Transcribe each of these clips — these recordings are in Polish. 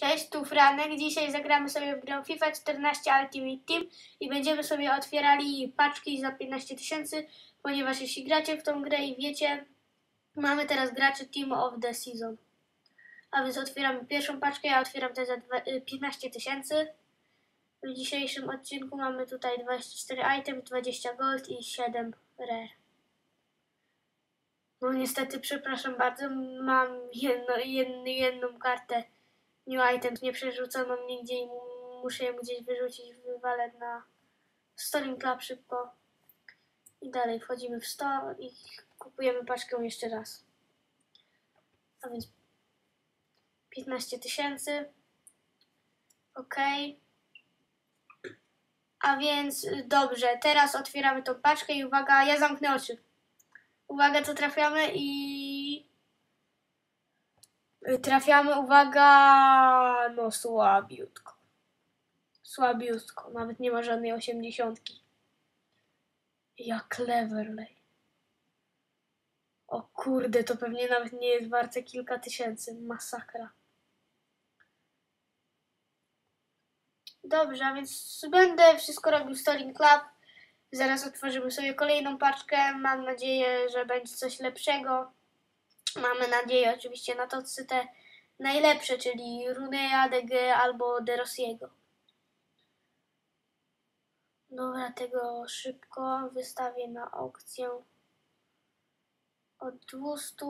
Cześć, tu Franek. Dzisiaj zagramy sobie w grę FIFA 14 Ultimate Team i będziemy sobie otwierali paczki za 15 tysięcy, ponieważ jeśli gracie w tą grę i wiecie, mamy teraz graczy Team of the Season. A więc otwieramy pierwszą paczkę, ja otwieram te za dwa- y, 15 tysięcy. W dzisiejszym odcinku mamy tutaj 24 item, 20 gold i 7 rare. No niestety, przepraszam bardzo, mam jedno, jedną kartę new items nie przerzucono nigdzie i mu- muszę ją gdzieś wyrzucić, wywalę na Storing Club szybko. I dalej wchodzimy w 100 i kupujemy paczkę jeszcze raz. A więc 15 tysięcy. Ok. A więc y, dobrze, teraz otwieramy tą paczkę i uwaga, ja zamknę oczy. Uwaga, co trafiamy i trafiamy, uwaga, no słabiutko. Słabiutko, nawet nie ma żadnej osiemdziesiątki. Jak Cleverley. O kurde, to pewnie nawet nie jest warte kilka tysięcy. Masakra. Dobrze, a więc będę wszystko robił Storing Club. Zaraz otworzymy sobie kolejną paczkę. Mam nadzieję, że będzie coś lepszego. Mamy nadzieję oczywiście na tocy te najlepsze, czyli Runeya, DG albo De Rossiego. Dobra, tego szybko wystawię na aukcję od 200.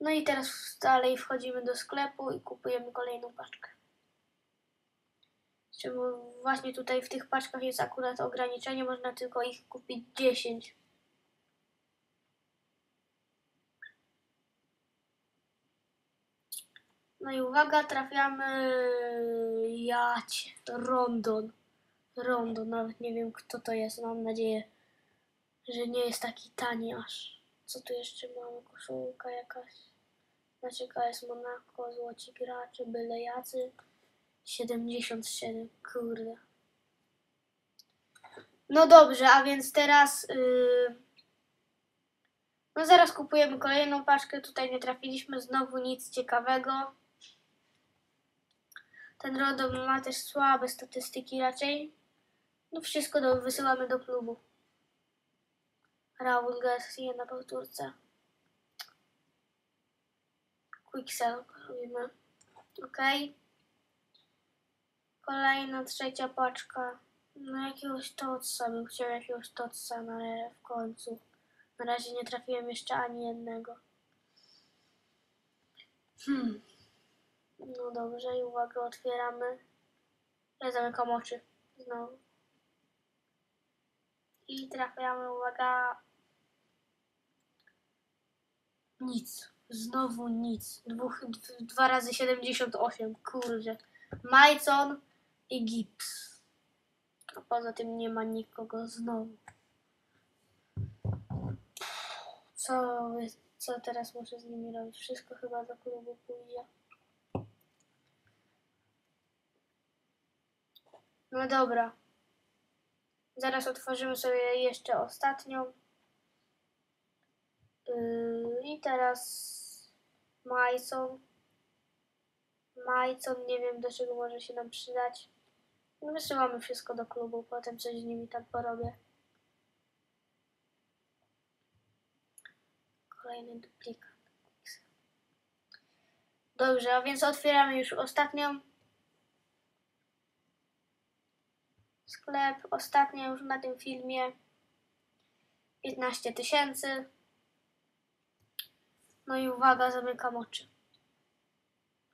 No i teraz dalej wchodzimy do sklepu i kupujemy kolejną paczkę. Czemu właśnie tutaj w tych paczkach jest akurat ograniczenie, można tylko ich kupić 10. No i uwaga, trafiamy jacie, Rondon. Rondon, nawet nie wiem kto to jest, mam nadzieję, że nie jest taki tani aż. Co tu jeszcze mamy? Koszulka jakaś. Znaczy KS Monaco, złoci gracze, byle jacy. 77, kurde. No dobrze, a więc teraz... Yy... No zaraz kupujemy kolejną paczkę. Tutaj nie trafiliśmy znowu nic ciekawego. Ten Rodon ma też słabe statystyki raczej. No wszystko do, wysyłamy do klubu. Raul Garcia na powtórce. Quicksell robimy. Ok. Kolejna, trzecia paczka. No jakiegoś totsa, bym chciał jakiegoś totsa na w końcu. Na razie nie trafiłem jeszcze ani jednego. Hmm. No dobrze, i uwaga, otwieramy. Ja zamykam oczy. Znowu. I trafiamy, uwaga. Nic. Znowu nic. Dwóch, dwa razy 78. Kurde. Majcon i Gips. A poza tym nie ma nikogo znowu. Co, co teraz muszę z nimi robić? Wszystko chyba do klubu pójdzie. No dobra. Zaraz otworzymy sobie jeszcze ostatnią. Yy, I teraz Majson. Majson, nie wiem do czego może się nam przydać. No, Wysyłamy wszystko do klubu, potem coś z nimi tam porobię. Kolejny duplikat. Dobrze, a więc otwieramy już ostatnią. Sklep, ostatnia już na tym filmie. 15 tysięcy. No i uwaga, zamykam oczy.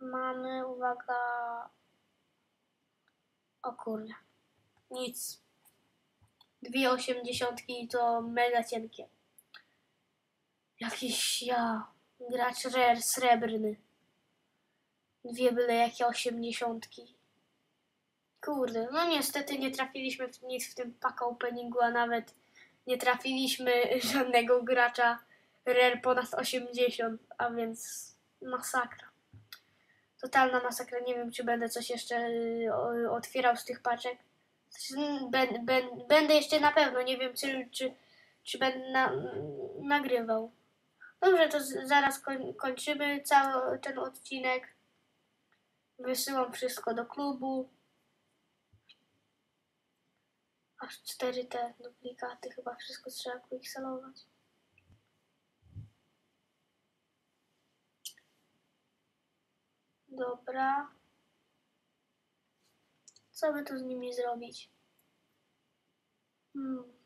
Mamy, uwaga. O kurde. Nic. Dwie osiemdziesiątki to mega cienkie. Jakiś ja. Gracz rare srebrny. Dwie byle jakie osiemdziesiątki. Kurde, no niestety nie trafiliśmy w nic w tym pack openingu, a nawet nie trafiliśmy żadnego gracza rare ponad 80, a więc masakra. Totalna masakra. Nie wiem, czy będę coś jeszcze y, otwierał z tych paczek. Znaczy, mm, Będę jeszcze na pewno. Nie wiem, czy, czy, czy będę na, nagrywał. Dobrze, to zaraz koń, kończymy cały ten odcinek. Wysyłam wszystko do klubu. Aż cztery te duplikaty, chyba wszystko trzeba quickselować. Dobra. Co by tu z nimi zrobić? Hmm.